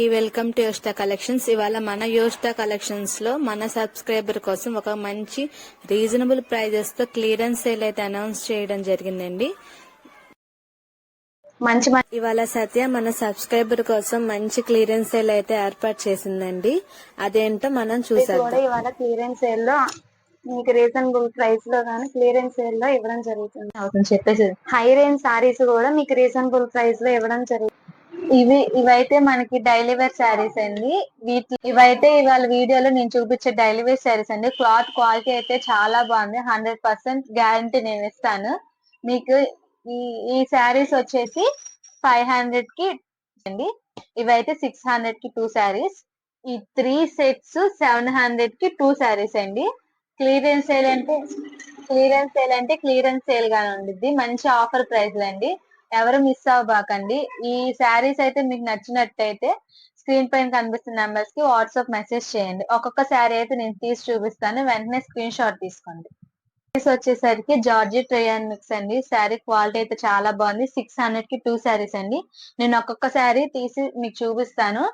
ఈ welcome to యోస్టా collections. ఇవాళ మన యోస్టా కలెక్షన్స్లో మన సబ్స్క్రైబర్ కోసం ఒక మంచి రీజనబుల్ ప్రైజెస్తో క్లియరెన్స్ సేల్ అయితే అనౌన్స్ చేయడం జరిగిందండి. మంచి ఇవాళ సత్య మన సబ్స్క్రైబర్ కోసం మంచి క్లియరెన్స్ సేల్ అయితే ఏర్పాటు చేసిందండి. అదేంటో మనం చూసేద్దాం. ఇవాళ క్లియరెన్స్ సేల్లో మీకు రీజనబుల్ ప్రైస్లో కానీ క్లియరెన్స్ సేల్లో ఇవ్వడం జరుగుతుంది. చెప్పేసి హై రేంజ్ సారీస్ కూడా మీకు రీజనబుల్ ప్రైస్లో ఇవ్వడం జరుగుతుంది. ఇవి ఇవైతే మనకి డైలీ వేర్ శారీస్ అండి. వీటి ఇవైతే ఇవాళ వీడియోలో నేను చూపించే డైలీ వేర్ శారీస్ అండి. క్లాత్ క్వాలిటీ అయితే చాలా బాగుంది. హండ్రెడ్ పర్సెంట్ గ్యారంటీ నేను ఇస్తాను. మీకు ఈ ఈ శారీస్ వచ్చేసి ఫైవ్ హండ్రెడ్కి అండి. ఇవైతే సిక్స్ హండ్రెడ్కి టూ శారీస్ ఈ త్రీ సెట్స్ సెవెన్ హండ్రెడ్కి టూ శారీస్ అండి. క్లియరెన్స్ సేల్ అంటే క్లియరెన్స్ సేల్ అంటే క్లియరెన్స్ సేల్ గానే ఉండిద్ది. మంచి ఆఫర్ ప్రైస్ అండి ఎవరు మిస్ అవ్వబాకండి ఈ శారీస్ అయితే మీకు నచ్చినట్టయితే స్క్రీన్ పైన కనిపిస్తున్న నెంబర్స్కి వాట్సాప్ మెసేజ్ చేయండి. ఒక్కొక్క శారీ అయితే నేను తీసి చూపిస్తాను. వెంటనే స్క్రీన్ షాట్ తీసుకోండి. శారీస్ వచ్చేసరికి జార్జి ట్రయన్ మిక్స్ అండి. శారీ క్వాలిటీ అయితే చాలా బాగుంది. సిక్స్ హండ్రెడ్కి టూ శారీస్ అండి. నేను ఒక్కొక్క శారీ తీసి మీకు చూపిస్తాను.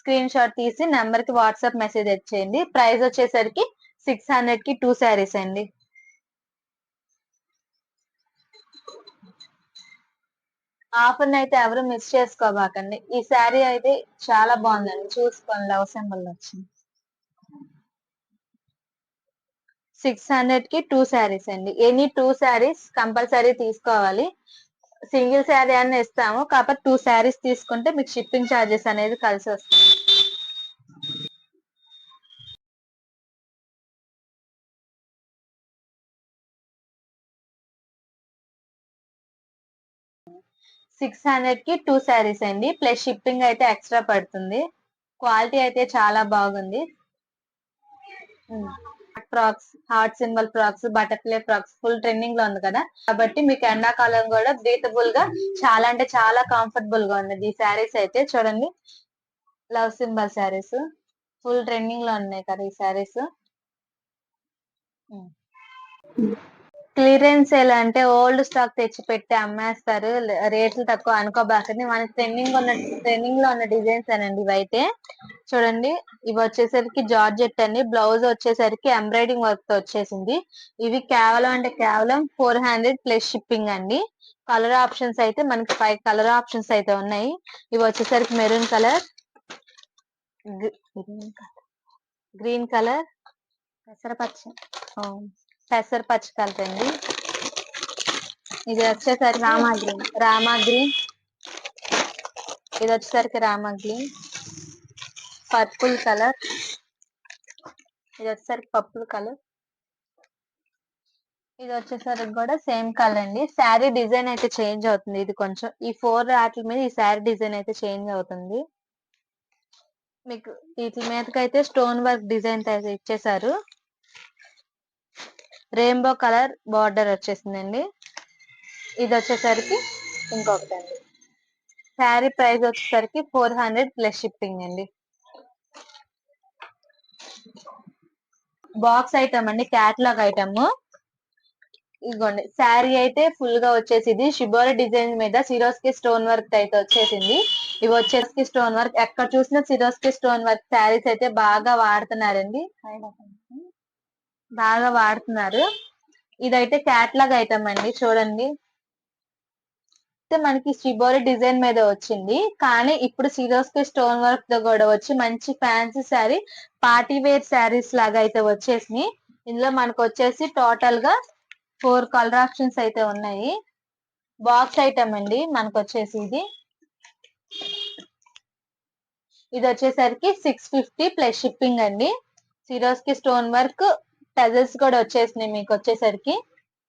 స్క్రీన్ షాట్ తీసి నెంబర్కి వాట్సాప్ మెసేజ్ ఇచ్చేయండి ప్రైస్ వచ్చేసరికి సిక్స్ హండ్రెడ్కి టూ శారీస్ అండి. ఆఫర్ అయితే ఎవరు మిస్ చేసుకోబాకండి. ఈ శారీ అయితే చాలా బాగుందండి. చూసుకోండి లవ్ సింబల్ వచ్చింది. సిక్స్ హండ్రెడ్కి టూ శారీస్ అండి. ఎనీ టూ శారీస్ కంపల్సరీ తీసుకోవాలి. సింగిల్ శారీ అని ఇస్తాము. కాకపోతే టూ శారీస్ తీసుకుంటే మీకు షిప్పింగ్ ఛార్జెస్ అనేది కలిసి వస్తుంది. సిక్స్ హండ్రెడ్కి టూ శారీస్ అండి. ప్లస్ షిప్పింగ్ అయితే ఎక్స్ట్రా పడుతుంది. క్వాలిటీ అయితే చాలా బాగుంది. Frocks heart symbol frocks butterfly frocks full ట్రెండింగ్లో ఉంది కదా. కాబట్టి మీకు ఎండాకాలం కూడా బ్రీతబుల్గా చాలా అంటే చాలా కంఫర్టబుల్గా ఉంది. ఈ శారీస్ అయితే చూడండి. Love symbol saris. ఫుల్ ట్రెండింగ్లో ఉన్నాయి కదా ఈ శారీస్. క్లియరెన్స్ ఎలా అంటే ఓల్డ్ స్టాక్ తెచ్చి పెట్టి అమ్మేస్తారు రేట్లు తక్కువ అనుకోబాకండి మన ట్రెండింగ్ ఉన్న ట్రెండింగ్లో ఉన్న డిజైన్స్ అనండి ఇవైతే. చూడండి ఇవి వచ్చేసరికి జార్జెట్ అండి. బ్లౌజ్ వచ్చేసరికి ఎంబ్రాయిడింగ్ వర్క్తో వచ్చేసింది. ఇవి కేవలం అంటే కేవలం ఫోర్ హండ్రెడ్ ప్లస్ షిప్పింగ్ అండి. కలర్ ఆప్షన్స్ అయితే మనకి ఫైవ్ కలర్ ఆప్షన్స్ అయితే ఉన్నాయి. ఇవి వచ్చేసరికి మెరూన్ కలర్ గ్రీన్ కలర్ పెసరపచ్చ. పెసర పచ్చి కలర్ అండి ఇది వచ్చేసరికి రామాగ్రి రామాగ్రి ఇది వచ్చేసరికి రామాగ్రి పర్పుల్ కలర్. ఇది వచ్చేసరికి పర్పుల్ కలర్. ఇది వచ్చేసరికి కూడా సేమ్ కలర్ అండి. శారీ డిజైన్ అయితే చేంజ్ అవుతుంది. ఇది కొంచెం ఈ ఫోర్ వాటి మీద ఈ శారీ డిజైన్ అయితే చేంజ్ అవుతుంది. మీకు వీటి మీదకి అయితే స్టోన్ వర్క్ డిజైన్ అయితే ఇచ్చేసారు రెయిన్బో కలర్ బార్డర్ వచ్చేసిందండి. ఇది వచ్చేసరికి ఇంకొకటి అండి శారీ ప్రైస్ వచ్చేసరికి ఫోర్ హండ్రెడ్ ప్లస్ షిప్పింగ్ అండి. బాక్స్ ఐటమ్ అండి క్యాట్లాగ్ ఐటమ్. ఇదిగోండి శారీ అయితే ఫుల్గా వచ్చేసింది. షిబోరి డిజైన్ మీద సిరోస్కి స్టోన్ వర్క్ అయితే వచ్చేసింది. ఇవి వచ్చేసి స్టోన్ వర్క్. ఎక్కడ చూసినా సిరోస్కి స్టోన్ వర్క్ శారీస్ అయితే బాగా వాడుతున్నారండి. బాగా వాడుతున్నారు. ఇదైతే క్యాట్లాగ్ ఐటమ్ అండి చూడండి. అయితే మనకి శ్రీబోరి డిజైన్ మీద వచ్చింది. కానీ ఇప్పుడు సిరోస్కి స్టోన్ వర్క్తో కూడా వచ్చి మంచి fancy sari party wear saris లాగా అయితే వచ్చేసినాయి. ఇందులో మనకు వచ్చేసి టోటల్గా ఫోర్ కలర్ ఆప్షన్స్ అయితే ఉన్నాయి. బాక్స్ ఐటమ్ అండి మనకు వచ్చేసి ఇది. ఇది వచ్చేసరికి సిక్స్ ఫిఫ్టీ ప్లస్ షిప్పింగ్ అండి. సిరోస్కి స్టోన్ వర్క్ టజల్స్ కూడా వచ్చేసినాయి మీకు వచ్చేసరికి.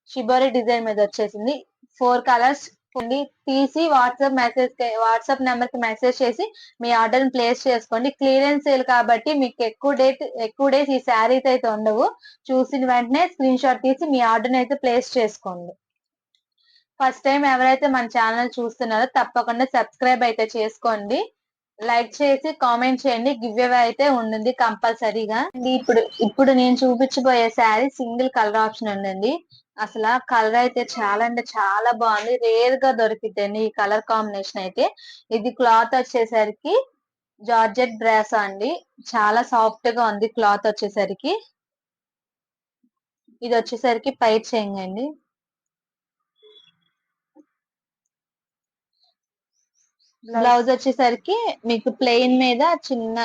షిబోరి డిజైన్ మీద వచ్చేసింది. ఫోర్ కలర్స్ ఉంది. తీసి వాట్సాప్ మెసేజ్ వాట్సాప్ నెంబర్కి మెసేజ్ చేసి మీ ఆర్డర్ ప్లేస్ చేసుకోండి. క్లియరెన్స్ సేల్ కాబట్టి మీకు ఎక్కువ డేట్ ఎక్కువ డేస్ ఈ శారీస్ అయితే ఉండవు. చూసిన వెంటనే స్క్రీన్ షాట్ తీసి మీ ఆర్డర్ అయితే ప్లేస్ చేసుకోండి. ఫస్ట్ టైం ఎవరైతే మన ఛానల్ చూస్తున్నారో తప్పకుండా సబ్స్క్రైబ్ అయితే చేసుకోండి. లైక్ చేసి కామెంట్ చేయండి. గివ్ అవే అయితే ఉండింది కంపల్సరీగా. ఇప్పుడు ఇప్పుడు నేను చూపించబోయే శారీ సింగిల్ కలర్ ఆప్షన్ ఉందండి. అసలు కలర్ అయితే చాలా అంటే చాలా బాగుంది. రేర్గా దొరికిద్దండి ఈ కలర్ కాంబినేషన్ అయితే. ఇది క్లాత్ వచ్చేసరికి జార్జెట్ బ్రాసా అండి. చాలా సాఫ్ట్గా ఉంది క్లాత్ వచ్చేసరికి. ఇది వచ్చేసరికి పై చేయండి బ్లౌజ్ వచ్చేసరికి మీకు ప్లెయిన్ మీద చిన్న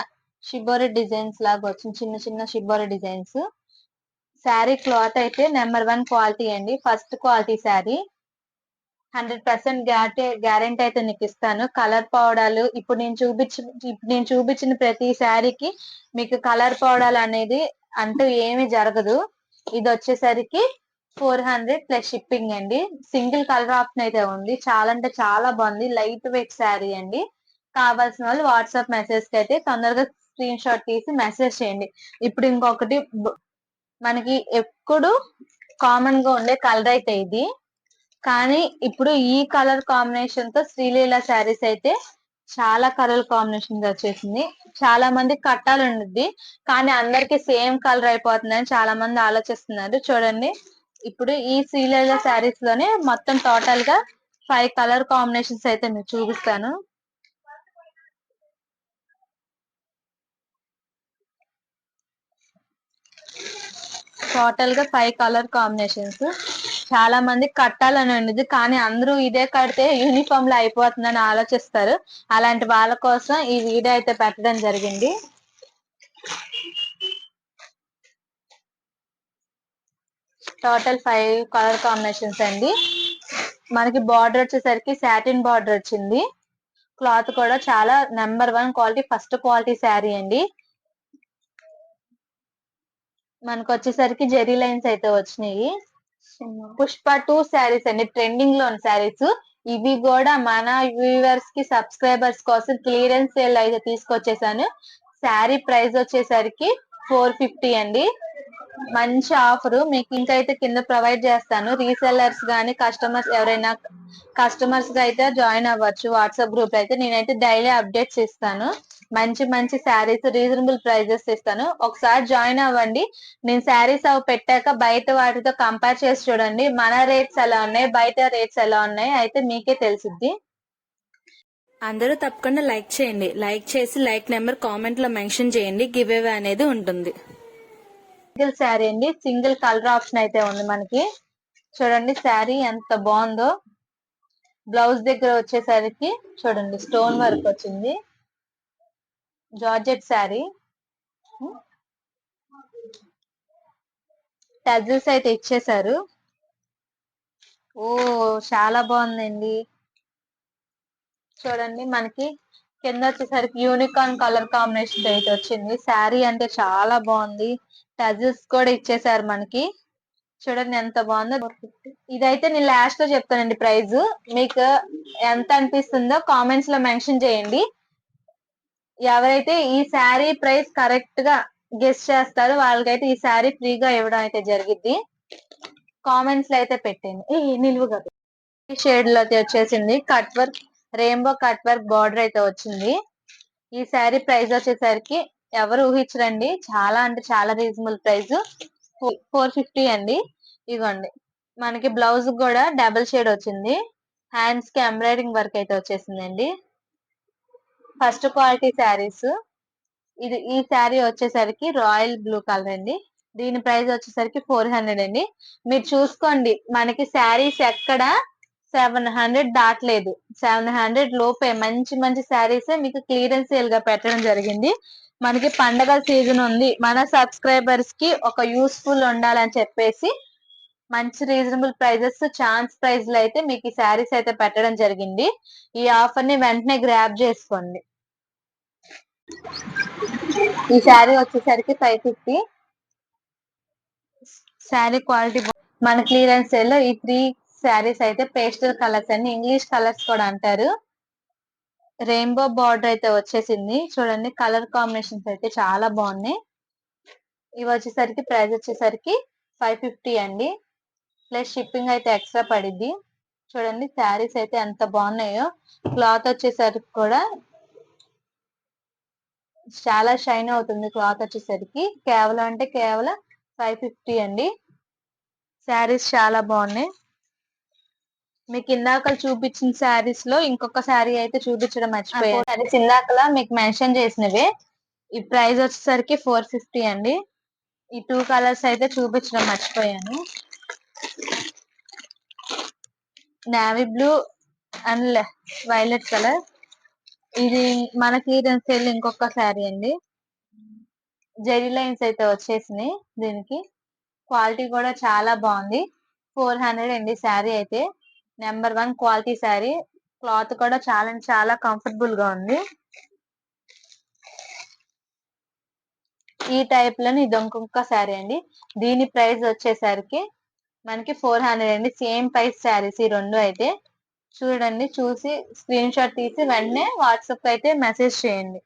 షిబోరి డిజైన్స్ లాగా వచ్చింది చిన్న చిన్న షిబోరి డిజైన్స్ శారీ క్లాత్ అయితే నెంబర్ వన్ క్వాలిటీ అండి. First quality sari hundred percent guarantee guarantee అయితే నీకు ఇస్తాను. కలర్ పౌడాలు ఇప్పుడు నేను చూపించిన ఇప్పుడు నేను చూపించిన ప్రతి శారీకి మీకు కలర్ పౌడాలు అనేది అంటూ ఏమీ జరగదు. ఇది వచ్చేసరికి ఫోర్ హండ్రెడ్ ప్లస్ షిప్పింగ్ అండి. సింగిల్ కలర్ ఆప్షన్ అయితే ఉంది. చాలా అంటే చాలా బాగుంది. లైట్ వెయిట్ శారీ అండి. కావాల్సిన వాళ్ళు వాట్సాప్ మెసేజ్కి అయితే తొందరగా స్క్రీన్ షాట్ తీసి మెసేజ్ చేయండి. ఇప్పుడు ఇంకొకటి మనకి ఎప్పుడు కామన్గా ఉండే కలర్ అయితే ఇది. కానీ ఇప్పుడు ఈ కలర్ కాంబినేషన్తో శ్రీలీల శారీస్ అయితే చాలా కలర్ కాంబినేషన్ వచ్చేసింది. చాలా మంది కట్టాలి ఉండిద్ది. కానీ అందరికి సేమ్ కలర్ అయిపోతుందని చాలా మంది ఆలోచిస్తున్నారు. చూడండి. ఇప్పుడు ఈ శ్రీలీల శారీస్లోనే మొత్తం టోటల్గా ఫైవ్ కలర్ కాంబినేషన్స్ అయితే మీకు చూపిస్తాను. టోటల్గా ఫైవ్ కలర్ కాంబినేషన్స్ చాలా మంది కట్టాలని ఉండేది కానీ అందరూ ఇదే కడితే యూనిఫామ్లో అయిపోతుందని ఆలోచిస్తారు. అలాంటి వాళ్ళ కోసం ఈ వీడియో అయితే పెట్టడం జరిగింది. టోటల్ ఫైవ్ కలర్ కాంబినేషన్స్ అండి. మనకి బార్డర్ వచ్చేసరికి సాటిన్ బార్డర్ వచ్చింది. క్లాత్ కూడా చాలా number one quality first quality sari అండి. మనకు వచ్చేసరికి జెరీ లైన్స్ అయితే వచ్చినాయి. పుష్ప టూ శారీస్ అండి ట్రెండింగ్లో ఉన్న శారీస్. ఇవి కూడా మన వ్యూవర్స్కి సబ్స్క్రైబర్స్ కోసం క్లియరెన్స్ సేల్ అయితే తీసుకొచ్చేసాను. శారీ ప్రైస్ వచ్చేసరికి ఫోర్ ఫిఫ్టీ అండి. మంచి ఆఫర్. మీకు ఇంకా అయితే కింద ప్రొవైడ్ చేస్తాను. రీసెల్లర్స్ గానీ కస్టమర్స్ ఎవరైనా కస్టమర్స్గా అయితే జాయిన్ అవ్వచ్చు. వాట్సాప్ గ్రూప్ అయితే నేనైతే డైలీ అప్డేట్స్ ఇస్తాను. మంచి మంచి శారీస్ రీజనబుల్ ప్రైజెస్ ఇస్తాను. ఒకసారి జాయిన్ అవ్వండి. నేను శారీస్ అవి పెట్టాక బయట వాటితో కంపేర్ చేసి చూడండి. మన రేట్స్ ఎలా ఉన్నాయి? బయట రేట్స్ ఎలా ఉన్నాయి? అయితే మీకే తెలిసిద్ది. అందరూ తప్పకుండా లైక్ చేయండి. లైక్ చేసి లైక్ నెంబర్ కామెంట్లో మెన్షన్ చేయండి. గివ్ అవే అనేది ఉంటుంది. సింగిల్ శారీ అండి. సింగిల్ కలర్ ఆప్షన్ అయితే ఉంది మనకి. చూడండి శారీ ఎంత బాగుందో. బ్లౌజ్ దగ్గర వచ్చేసరికి చూడండి స్టోన్ వర్క్ వచ్చింది. జార్జెట్ శారీ. టజిల్స్ అయితే ఇచ్చేసారు. ఓ చాలా బాగుందండి. చూడండి మనకి కింద వచ్చేసరికి యూనికార్న్ కలర్ కాంబినేషన్ అయితే వచ్చింది. శారీ అంటే చాలా బాగుంది. టజిల్స్ కూడా ఇచ్చేసారు మనకి. చూడండి ఎంత బాగుందో. ఇదైతే నేను లాస్ట్లో చెప్తానండి ప్రైస్ మీకు ఎంత అనిపిస్తుందో కామెంట్స్లో మెన్షన్ చేయండి. ఎవరైతే ఈ శారీ ప్రైస్ కరెక్ట్గా గెస్ట్ చేస్తారో వాళ్ళకైతే ఈ శారీ ఫ్రీగా ఇవ్వడం అయితే జరిగిద్ది. కామెంట్స్లో అయితే పెట్టండి నిలువుగా. షేడ్లో అయితే వచ్చేసింది. Cut work rainbow cut work border అయితే వచ్చింది. ఈ శారీ ప్రైస్ వచ్చేసరికి ఎవరు ఊహించరండి. చాలా అంటే చాలా రీజనబుల్ ప్రైస్. ఫోర్ ఫిఫ్టీ అండి. ఇదిగోండి మనకి బ్లౌజ్ కూడా డబుల్ షేడ్ వచ్చింది. హ్యాండ్స్కి ఎంబ్రాయిడింగ్ వర్క్ అయితే వచ్చేసిందండి. First quality saris. ఇది ఈ శారీ వచ్చేసరికి రాయల్ బ్లూ కలర్ అండి. దీని ప్రైస్ వచ్చేసరికి ఫోర్ హండ్రెడ్ అండి. మీరు చూసుకోండి. మనకి శారీస్ ఎక్కడ సెవెన్ హండ్రెడ్ దాటలేదు. సెవెన్ హండ్రెడ్ లోపే మంచి మంచి శారీస్ మీకు క్లియరెన్స్ సేల్గా పెట్టడం జరిగింది. మనకి పండగ సీజన్ ఉంది. మన సబ్స్క్రైబర్స్కి ఒక యూస్ఫుల్ ఉండాలని చెప్పేసి మంచి రీజనబుల్ ప్రైజెస్ ఛాన్స్ ప్రైజ్లో అయితే మీకు ఈ శారీస్ అయితే పెట్టడం జరిగింది. ఈ ఆఫర్ని వెంటనే గ్రాప్ చేసుకోండి. ఈ శారీ వచ్చేసరికి ఫైవ్ ఫిఫ్టీ. శారీ క్వాలిటీ మన క్లియరెన్స్ సేల్ ఈ త్రీ శారీస్ అయితే పేస్టల్ కలర్స్ అండి. ఇంగ్లీష్ కలర్స్ కూడా అంటారు. రెయిన్బో బార్డర్ అయితే వచ్చేసింది. చూడండి కలర్ కాంబినేషన్స్ అయితే చాలా బాగున్నాయి. ఇవి వచ్చేసరికి ప్రైస్ వచ్చేసరికి ఫైవ్ ఫిఫ్టీ అండి. ప్లస్ షిప్పింగ్ అయితే ఎక్స్ట్రా పడిద్ది. చూడండి శారీస్ అయితే ఎంత బాగున్నాయో. క్లాత్ వచ్చేసరికి కూడా చాలా షైన్ అవుతుంది క్లాత్ వచ్చేసరికి. కేవలం అంటే కేవలం ఫైవ్ ఫిఫ్టీ అండి. శారీస్ చాలా బాగున్నాయి. మీకు ఇందాక చూపించిన శారీస్లో ఇంకొక శారీ అయితే చూపించడం మర్చిపోయాను. శారీస్ ఇందాకలా మీకు మెన్షన్ చేసినవే. ఈ ప్రైస్ వచ్చేసరికి ఫోర్ ఫిఫ్టీ అండి. ఈ టూ కలర్స్ అయితే చూపించడం మర్చిపోయాను. Navy blue and violet colour ఇది మనకి రెండు ఇంకొక శారీ అండి. జెరీ లైన్స్ అయితే వచ్చేసినాయి దీనికి. క్వాలిటీ కూడా చాలా బాగుంది. ఫోర్ హండ్రెడ్ అండి శారీ అయితే. Number one quality sari. Cloth కూడా చాలా చాలా కంఫర్టబుల్గా ఉంది. ఈ టైప్లో ఇది ఇంకొక శారీ అండి. దీని ప్రైస్ వచ్చేసరికి మనకి ఫోర్ హండ్రెడ్ అండి. సేమ్ ప్రైస్ శారీస్ ఈ రెండు అయితే. చూడండి చూసి స్క్రీన్ షాట్ తీసి వెంటనే వాట్సాప్ అయితే మెసేజ్ చేయండి.